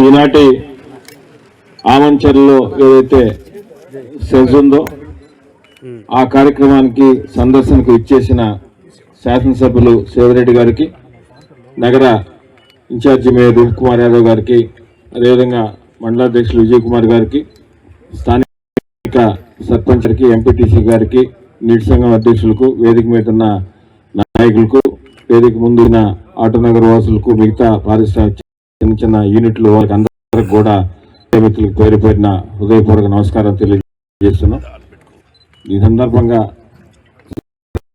ఈనాటి ఆమంచర్లో ఏదైతే సెజ్ ఉందో ఆ కార్యక్రమానికి సందర్శనకు ఇచ్చేసిన శాసనసభ్యులు సేవిరెడ్డి గారికి నగర ఇన్ఛార్జి మేయర్ రూప్ కుమార్ యాదవ్ గారికి అదేవిధంగా మండలాధ్యక్షులు విజయ్ కుమార్ గారికి స్థానిక సర్పంచ్కి ఎంపీటీసీ గారికి నీటి సంఘం అధ్యక్షులకు వేదిక మీద ఉన్న నాయకులకు వేదిక ముందు ఆటోనగర్ వాసులకు మిగతా పారిశ్రామిక చిన్న చిన్న యూనిట్లు వాళ్ళకి అందరికి కూడా మిత్రులకు పేరు పేరిన హృదయపూర్వక నమస్కారం తెలియజేస్తున్నాం. ఈ సందర్భంగా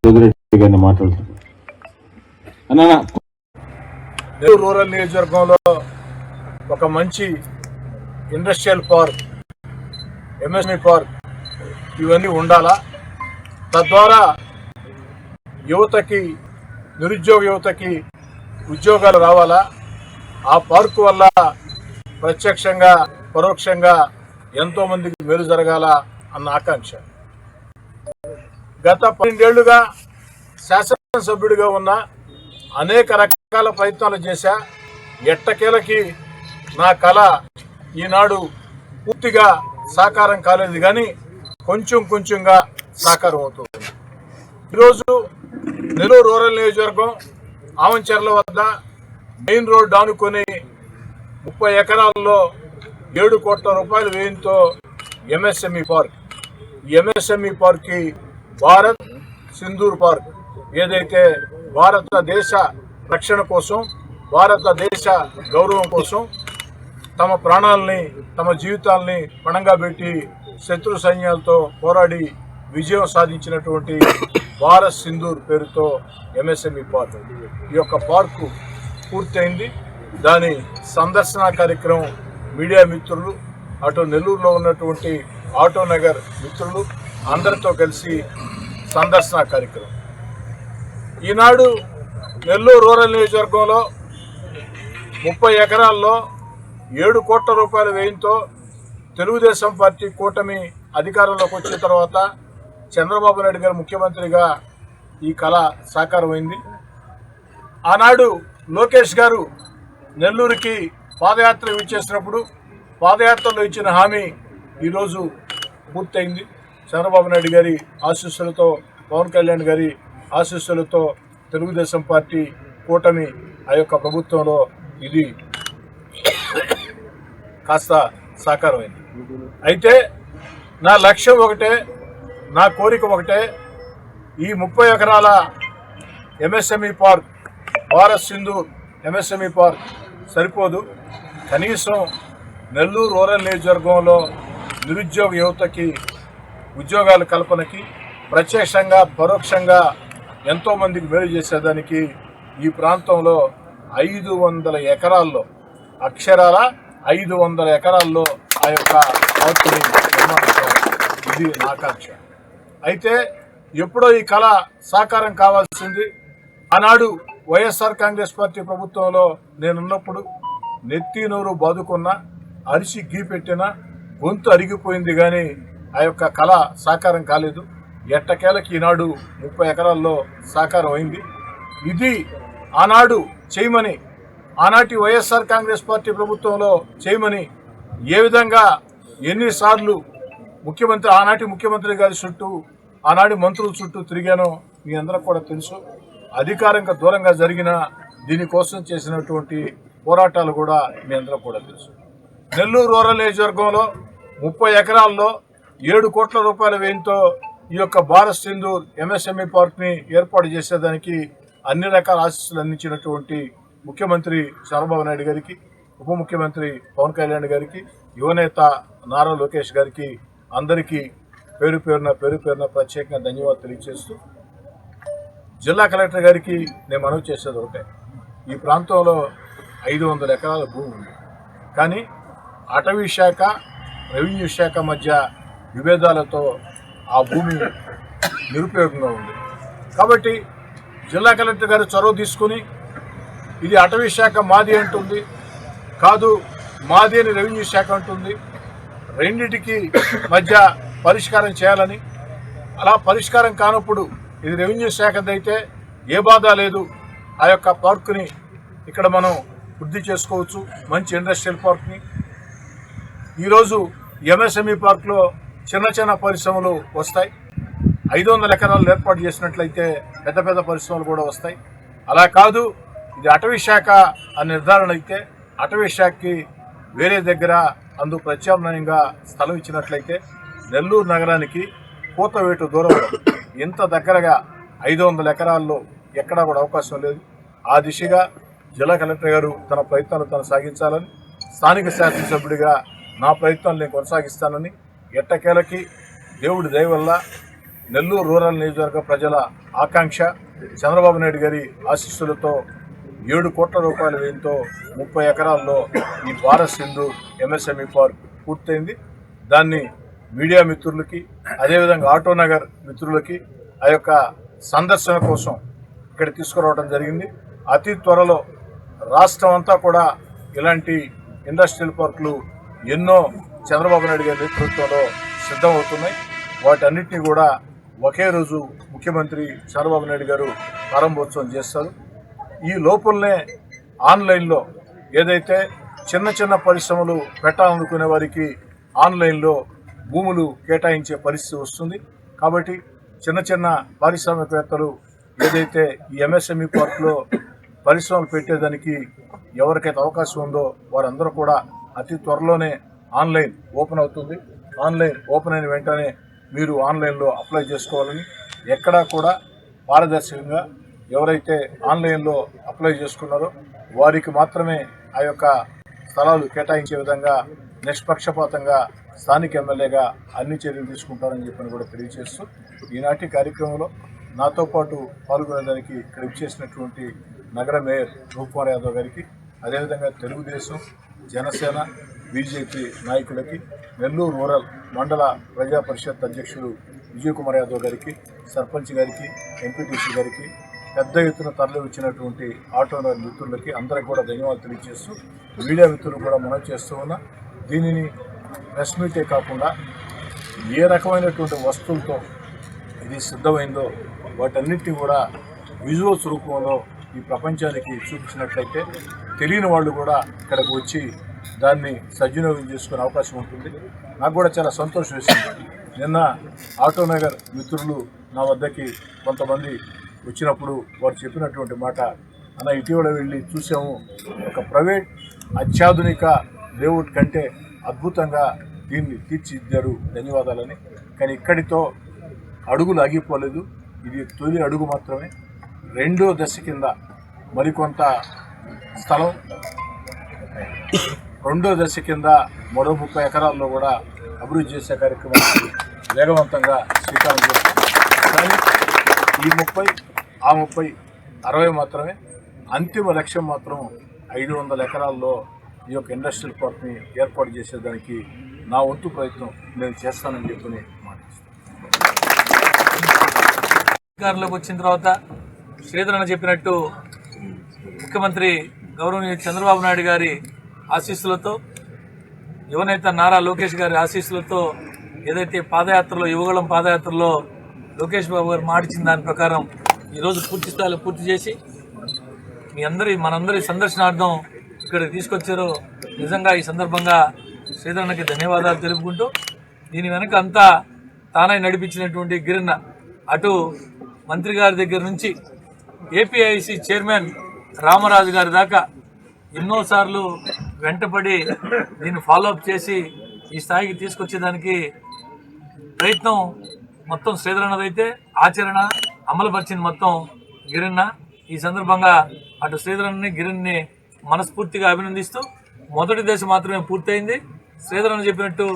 సోదరెడ్డి గారిని మాట్లాడుతున్నాం. రూరల్ నియోజకవర్గంలో ఒక మంచి ఇండస్ట్రియల్ పార్క్ ఎంఎస్ఎంఈ పార్క్ ఇవన్నీ ఉండాలా? తద్వారా యువతకి నిరుద్యోగ యువతకి ఉద్యోగాలు రావాలా? ఆ పార్కు వల్ల ప్రత్యక్షంగా పరోక్షంగా ఎంతో మందికి మేలు జరగాల అన్న ఆకాంక్ష. గత పన్నెండేళ్ళుగా శాసనసభ్యుడిగా ఉన్న అనేక రకాల ప్రయత్నాలు చేశా. ఎట్టకేలకి నా కళ ఈనాడు పూర్తిగా సాకారం కాలేదు కానీ కొంచెం కొంచెంగా సాకారం అవుతుంది. ఈరోజు నెల్లూరు రూరల్ నియోజకవర్గం ఆవంచర్ల వద్ద మెయిన్ రోడ్ ఆనుకొని ముప్పై ఎకరాల్లో ఏడు కోట్ల రూపాయల వ్యయంతో ఎంఎస్ఎంఈ పార్క్. ఎంఎస్ఎంఈ పార్క్కి భారత్ సింధూర్ పార్క్ ఏదైతే భారతదేశ రక్షణ కోసం భారతదేశ గౌరవం కోసం తమ ప్రాణాలని తమ జీవితాల్ని పణంగా పెట్టి శత్రు సైన్యాలతో పోరాడి విజయం సాధించినటువంటి భారత్ సింధూర్ పేరుతో ఎంఎస్ఎంఈ పార్క్. ఈ యొక్క పార్కు పూర్తయింది. దాని సందర్శన కార్యక్రమం మీడియా మిత్రులు అటు నెల్లూరులో ఉన్నటువంటి ఆటో నగర్ మిత్రులు అందరితో కలిసి సందర్శన కార్యక్రమం. ఈనాడు నెల్లూరు రూరల్ నియోజకవర్గంలో ముప్పై ఎకరాల్లో ఏడు కోట్ల రూపాయల వ్యయంతో తెలుగుదేశం పార్టీ కూటమి అధికారంలోకి వచ్చిన తర్వాత చంద్రబాబు నాయుడు గారు ముఖ్యమంత్రిగా ఈ కళ సాకారమైంది. ఆనాడు లోకేష్ గారు నెల్లూరుకి పాదయాత్ర ఇచ్చేసినప్పుడు పాదయాత్రలో ఇచ్చిన హామీ ఈరోజు పూర్తయింది. చంద్రబాబు నాయుడు గారి ఆశీస్సులతో పవన్ కళ్యాణ్ గారి ఆశీస్సులతో తెలుగుదేశం పార్టీ కూటమి ఆ యొక్క ప్రభుత్వంలో ఇది కాస్త సాకారమైంది. అయితే నా లక్ష్యం ఒకటే నా కోరిక ఒకటే ఈ ముప్పై ఎకరాల MSME park Bharat Sindhu MSME park సరిపోదు. కనీసం నెల్లూరు రూరల్ నియోజకవర్గంలో నిరుద్యోగ యువతకి ఉద్యోగాల కల్పనకి ప్రత్యక్షంగా పరోక్షంగా ఎంతోమందికి మేలు చేసేదానికి ఈ ప్రాంతంలో ఐదు వందల ఎకరాల్లో అక్షరాల ఐదు వందల ఎకరాల్లో ఆ యొక్క పార్కుని ఇది ఆకాంక్ష. అయితే ఎప్పుడో ఈ కళ సాకారం కావాల్సింది. ఆనాడు వైఎస్ఆర్ కాంగ్రెస్ పార్టీ ప్రభుత్వంలో నేనున్నప్పుడు నెత్తి నోరు బాదుకున్న అరిసి గీ పెట్టిన గొంతు అరిగిపోయింది కానీ ఆ యొక్క కళ సాకారం కాలేదు. ఎట్టకేలకి ఈనాడు ముప్పై ఎకరాల్లో సాకారం అయింది. ఇది ఆనాడు చేయమని ఆనాటి వైఎస్ఆర్ కాంగ్రెస్ పార్టీ ప్రభుత్వంలో చేయమని ఏ విధంగా ఎన్నిసార్లు ముఖ్యమంత్రి ఆనాటి ముఖ్యమంత్రి గారి చుట్టూ ఆనాటి మంత్రుల చుట్టూ తిరిగానో మీ అందరికి కూడా తెలుసు. అధికారంగా దూరంగా జరిగిన దీనికోసం చేసినటువంటి పోరాటాలు కూడా మీ అందరూ కూడా తెలుసు. నెల్లూరు రూరల్ నియోజకవర్గంలో ముప్పై ఎకరాల్లో ఏడు కోట్ల రూపాయల వ్యయంతో ఈ యొక్క భారత్ సింధూర్ ఎంఎస్ఎంఈ పార్క్ని ఏర్పాటు చేసేదానికి అన్ని రకాల ఆశీస్సులు అందించినటువంటి ముఖ్యమంత్రి చంద్రబాబు నాయుడు గారికి ఉప ముఖ్యమంత్రి పవన్ కళ్యాణ్ గారికి యువనేత నారా లోకేష్ గారికి అందరికీ పేరు పేరున పేరు పేరున ప్రత్యేకంగా ధన్యవాదాలు తెలియజేస్తూ జిల్లా కలెక్టర్ గారికి నేను మనవి చేసేది ఒకటే. ఈ ప్రాంతంలో ఐదు వందల ఎకరాల భూమి ఉంది. కానీ అటవీ శాఖ రెవెన్యూ శాఖ మధ్య విభేదాలతో ఆ భూమి నిరుపయోగంగా ఉంది. కాబట్టి జిల్లా కలెక్టర్ గారు చొరవ తీసుకుని ఇది అటవీ శాఖ మాది అంటుంది కాదు మాది అని రెవెన్యూ శాఖ అంటుంది రెండిటికి మధ్య పరిష్కారం చేయాలని. అలా పరిష్కారం కానప్పుడు ఇది రెవెన్యూ శాఖదైతే ఏ బాధ లేదు. ఆ యొక్క పార్కుని ఇక్కడ మనం వృద్ధి చేసుకోవచ్చు. మంచి ఇండస్ట్రియల్ పార్క్ని. ఈరోజు ఎంఎస్ఎంఈ పార్క్లో చిన్న చిన్న పరిశ్రమలు వస్తాయి. ఐదు వందల ఎకరాలు ఏర్పాటు చేసినట్లయితే పెద్ద పెద్ద పరిశ్రమలు కూడా వస్తాయి. అలా కాదు ఇది అటవీ శాఖ అని నిర్ధారణ అయితే అటవీ శాఖకి వేరే దగ్గర అందు ప్రత్యామ్నాయంగా స్థలం ఇచ్చినట్లయితే నెల్లూరు నగరానికి కూతవేటు దూరం ఇంత దగ్గరగా ఐదు వందల ఎకరాల్లో ఎక్కడా కూడా అవకాశం లేదు. ఆ దిశగా జిల్లా కలెక్టర్ గారు తన ప్రయత్నాలు తను సాగించాలని స్థానిక శాసనసభ్యుడిగా నా ప్రయత్నాలు నేను కొనసాగిస్తానని ఎట్టకేలకి దేవుడి దయ వల్ల నెల్లూరు రూరల్ నియోజకవర్గ ప్రజల ఆకాంక్ష చంద్రబాబు నాయుడు గారి ఆశీస్సులతో ఏడు కోట్ల రూపాయల వ్యయంతో ముప్పై ఎకరాల్లో ఈ భారత్ సింధు ఎంఎస్ఎంఈ పార్క్ పూర్తయింది. దాన్ని మీడియా మిత్రులకి అదేవిధంగా ఆటోనగర్ మిత్రులకి ఆ యొక్క సందర్శన కోసం ఇక్కడ తీసుకురావడం జరిగింది. అతి త్వరలో రాష్ట్రం అంతా కూడా ఇలాంటి ఇండస్ట్రియల్ పార్కులు ఎన్నో చంద్రబాబు నాయుడు గారి నేతృత్వంలో సిద్ధమవుతున్నాయి. వాటన్నిటిని కూడా ఒకే రోజు ముఖ్యమంత్రి చంద్రబాబు నాయుడు గారు ప్రారంభోత్సవం చేస్తారు. ఈ లోపలనే ఆన్లైన్లో ఏదైతే చిన్న చిన్న పరిశ్రమలు పెట్టాలనుకునే వారికి ఆన్లైన్లో భూములు కేటాయించే పరిస్థితి వస్తుంది. కాబట్టి చిన్న చిన్న పారిశ్రామికవేత్తలు ఏదైతే ఈ ఎంఎస్ఎంఈ పార్క్లో పరిశ్రమలు పెట్టేదానికి ఎవరికైతే అవకాశం ఉందో వారందరూ కూడా అతి త్వరలోనే ఆన్లైన్ ఓపెన్ అవుతుంది. ఆన్లైన్ ఓపెన్ అయిన వెంటనే మీరు ఆన్లైన్లో అప్లై చేసుకోవాలని ఎక్కడా కూడా పారదర్శకంగా ఎవరైతే ఆన్లైన్లో అప్లై చేసుకున్నారో వారికి మాత్రమే ఆ యొక్క స్థలాలు కేటాయించే విధంగా నిష్పక్షపాతంగా స్థానిక ఎమ్మెల్యేగా అన్ని చర్యలు తీసుకుంటారని చెప్పని కూడా తెలియజేస్తూ ఈనాటి కార్యక్రమంలో నాతో పాటు పాల్గొనేదానికి ఇక్కడ ఇచ్చేసినటువంటి నగర మేయర్ రూప్కుమార్ యాదవ్ గారికి అదేవిధంగా తెలుగుదేశం జనసేన బీజేపీ నాయకులకి నెల్లూరు రూరల్ మండల ప్రజా పరిషత్ అధ్యక్షుడు విజయ్ కుమార్ యాదవ్ గారికి సర్పంచ్ గారికి ఎంపీటీసీ గారికి పెద్ద ఎత్తున తరలి వచ్చినటువంటి ఆటోనర్ మిత్రులకి అందరికి కూడా ధన్యవాదాలు తెలియజేస్తూ మీడియా మిత్రులు కూడా మనం చేస్తూ ఉన్నా దీనిని ప్రెస్ మీటే కాకుండా ఏ రకమైనటువంటి వస్తువులతో ఇది సిద్ధమైందో వాటన్నిటిని కూడా విజువల్స్ రూపంలో ఈ ప్రపంచానికి చూపించినట్లయితే తెలియని వాళ్ళు కూడా ఇక్కడికి వచ్చి దాన్ని సద్వినియోగం చేసుకునే అవకాశం ఉంటుంది. నాకు కూడా చాలా సంతోషం వేసింది. నిన్న ఆటోనగర్ మిత్రులు నా వద్దకి కొంతమంది వచ్చినప్పుడు వారు చెప్పినటువంటి మాట అన్న ఇటీవల వెళ్ళి చూసాము. ఒక ప్రైవేట్ అత్యాధునిక లేఅవుట్ కంటే అద్భుతంగా దీన్ని తీర్చిదిద్దారు. ధన్యవాదాలని. కానీ ఇక్కడితో అడుగులు ఆగిపోలేదు ఇది తొలి అడుగు మాత్రమే. రెండో దశ కింద మరికొంత స్థలం. రెండో దశ కింద మరో ముప్పై ఎకరాల్లో కూడా అభివృద్ధి చేసే కార్యక్రమాన్ని వేగవంతంగా శ్రీకారం చేస్తుంది కానీ ఈ ముప్పై ఆ ముప్పై అరవై మాత్రమే. అంతిమ లక్ష్యం మాత్రం ఐదు వందల ఎకరాల్లో ఈ యొక్క ఇండస్ట్రియల్ పార్క్ని ఏర్పాటు చేసేదానికి నా వంతు ప్రయత్నం నేను చేస్తానని చెప్పని మాట్లాడుతున్నాను. అధికారంలోకి వచ్చిన తర్వాత శ్రీధరణ చెప్పినట్టు ముఖ్యమంత్రి గౌరవనీయ చంద్రబాబు నాయుడు గారి ఆశీస్సులతో యువనేత నారా లోకేష్ గారి ఆశీస్సులతో ఏదైతే పాదయాత్రలో యువగళం పాదయాత్రలో లోకేష్ బాబు గారు మాటిచ్చిన దాని ప్రకారం ఈరోజు పూర్తి స్థాయిలో పూర్తి చేసి మీ అందరి మనందరి సందర్శనార్థం ఇక్కడికి తీసుకొచ్చారో. నిజంగా ఈ సందర్భంగా శ్రీధరణకి ధన్యవాదాలు తెలుపుకుంటూ దీని వెనక అంతా తానై నడిపించినటువంటి గిరిన్న అటు మంత్రి గారి దగ్గర నుంచి ఏపీఐసి చైర్మన్ రామరాజు గారి దాకా ఎన్నోసార్లు వెంటపడి దీన్ని ఫాలోఅప్ చేసి ఈ స్థాయికి తీసుకొచ్చేదానికి ప్రయత్నం మొత్తం శ్రీధరణదైతే ఆచరణ అమలుపరిచింది మొత్తం గిరిన్న. ఈ సందర్భంగా అటు శ్రీధరణ్ని గిరిన్ని మనస్ఫూర్తిగా అభినందిస్తూ మొదటి దశ మాత్రమే పూర్తయింది. శ్రీధరన్న చెప్పినట్టు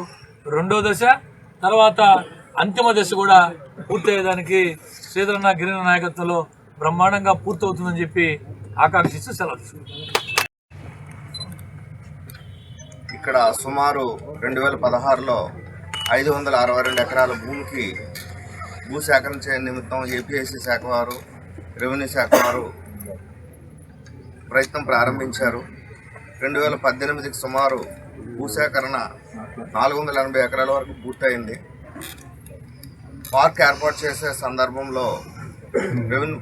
రెండో దశ తర్వాత అంతిమ దశ కూడా పూర్తయ్యేదానికి శ్రీధరన్న గిరిన నాయకత్వంలో బ్రహ్మాండంగా పూర్తవుతుందని చెప్పి ఆకాంక్షిస్తూ సెలవు ఇక్కడ సుమారు రెండు వేల పదహారులో ఐదు వందల అరవై రెండు ఎకరాల భూమికి భూ చేయని నిమిత్తం ఏపీఎస్సీ శాఖ వారు రెవెన్యూ శాఖ వారు ప్రయత్నం ప్రారంభించారు. రెండు వేల పద్దెనిమిదికి సుమారు భూసేకరణ నాలుగు వందల ఎనభై ఎకరాల వరకు పూర్తయింది. పార్క్ ఏర్పాటు చేసే సందర్భంలో రెవెన్యూ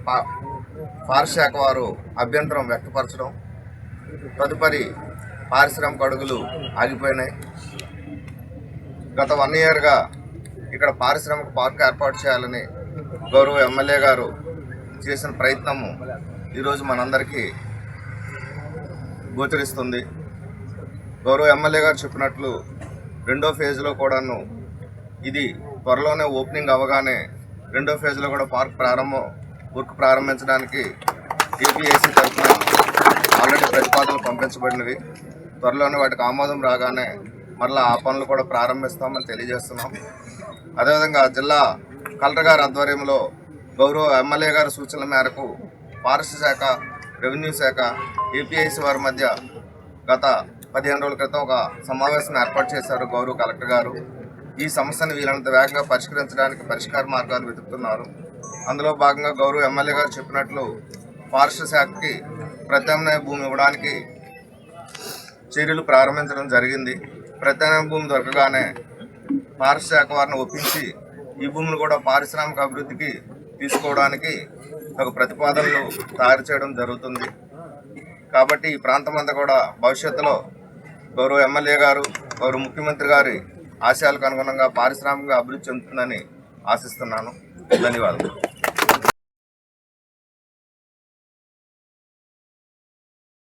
ఫారెస్ట్ శాఖ వారు అభ్యంతరం వ్యక్తపరచడం తదుపరి పారిశ్రామిక అడుగులు ఆగిపోయినాయి. గత వన్ ఇయర్గా ఇక్కడ పారిశ్రామిక పార్క్ ఏర్పాటు చేయాలని గౌరవ ఎమ్మెల్యే గారు చేసిన ప్రయత్నము ఈరోజు మనందరికీ గోచరిస్తుంది. గౌరవ ఎమ్మెల్యే గారు చెప్పినట్లు రెండో ఫేజ్లో కూడాను ఇది త్వరలోనే ఓపెనింగ్ అవ్వగానే రెండో ఫేజ్లో కూడా పార్క్ ప్రారంభం వర్క్ ప్రారంభించడానికి ఏపీఏసీ తరఫున ఆల్రెడీ ప్రతిపాదనలు పంపించబడినవి. త్వరలోనే వాటికి ఆమోదం రాగానే మరలా ఆ పనులు కూడా ప్రారంభిస్తామని తెలియజేస్తున్నాం. అదేవిధంగా జిల్లా కలెక్టర్ గారి ఆధ్వర్యంలో గౌరవ ఎమ్మెల్యే గారి సూచనల మేరకు ఫారెస్ట్ శాఖ రెవెన్యూ శాఖ ఏపీఐసి వారి మధ్య గత పదిహేను రోజుల క్రితం ఒక సమావేశం ఏర్పాటు చేశారు గౌరవ కలెక్టర్ గారు. ఈ సమస్యను వీలైనంత వేగంగా పరిష్కరించడానికి పరిష్కార మార్గాలు వెతుకుతున్నారు. అందులో భాగంగా గౌరవ ఎమ్మెల్యే గారు చెప్పినట్లు ఫారెస్ట్ శాఖకి ప్రత్యామ్నాయ భూమి ఇవ్వడానికి చర్యలు ప్రారంభించడం జరిగింది. ప్రత్యామ్నాయ భూమి దొరకగానే ఫారెస్ట్ శాఖ వారిని ఒప్పించి ఈ భూమిని కూడా పారిశ్రామిక అభివృద్ధికి తీసుకోవడానికి ఒక ప్రతిపాదనలు తయారు చేయడం జరుగుతుంది. కాబట్టి ఈ ప్రాంతం అంతా కూడా భవిష్యత్తులో గౌరవ ఎమ్మెల్యే గారు గౌరవ ముఖ్యమంత్రి గారి ఆశయాలకు అనుగుణంగా పారిశ్రామికంగా అభివృద్ధి చెందుతుందని ఆశిస్తున్నాను. ధన్యవాదాలు